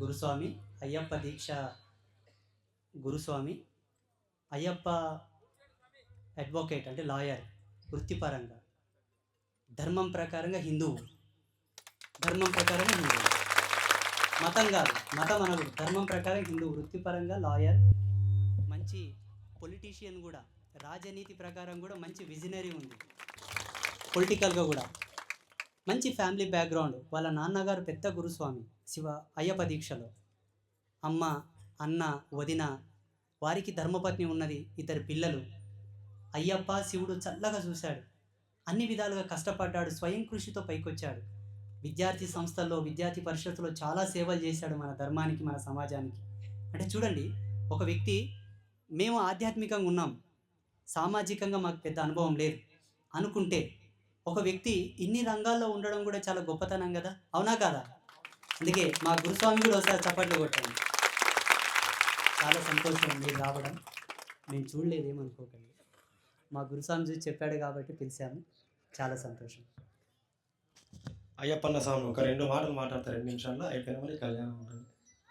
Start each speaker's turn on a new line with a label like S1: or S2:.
S1: గురుస్వామి అయ్యప్ప దీక్ష. గురుస్వామి అయ్యప్ప అడ్వకేట్ అంటే లాయర్ వృత్తిపరంగా. ధర్మం ప్రకారంగా హిందువు. ధర్మం ప్రకారంగా హిందువు. మతం కాదు మతం అనదు. ధర్మం ప్రకారం హిందూ వృత్తిపరంగా లాయర్ మంచి పొలిటీషియన్ కూడా. రాజనీతి ప్రకారం కూడా మంచి విజనరీ ఉంది. పొలిటికల్గా కూడా. మంచి ఫ్యామిలీ బ్యాక్గ్రౌండ్ వాళ్ళ నాన్నగారు పెద్ద గురుస్వామి శివ అయ్యప్ప దీక్షలో. అమ్మ అన్న వదిన వారికి ధర్మపత్ని ఉన్నది ఇద్దరు పిల్లలు. అయ్యప్ప శివుడు చల్లగా చూశాడు. అన్ని విధాలుగా కష్టపడ్డాడు స్వయం కృషితో పైకొచ్చాడు. విద్యార్థి సంస్థల్లో విద్యార్థి పరిషత్తులో చాలా సేవలు చేశాడు మన ధర్మానికి మన సమాజానికి. అంటే చూడండి ఒక వ్యక్తి మేము ఆధ్యాత్మికంగా ఉన్నాం. సామాజికంగా మాకు పెద్ద అనుభవం లేదు. అనుకుంటే ఒక వ్యక్తి ఇన్ని రంగాల్లో ఉండడం కూడా చాలా గొప్పతనం కదా? అవునా కాదా? అందుకే మా గురుస్వామి కూడా ఒకసారి చప్పట్లు కొట్టండి. చాలా సంతోషం మీరు రావడం. నేను చూడలేదు ఏమనుకోకండి. మా గురుస్వామి చూసి చెప్పాడు కాబట్టి పిలిచాము. చాలా సంతోషం.
S2: అయ్యప్పన్న స్వామి ఒక రెండు మాటలు మాట్లాడతారు. రెండు నిమిషాల్లో అయిపోయిన మళ్ళీ కళ్యాణం ఉంటుంది.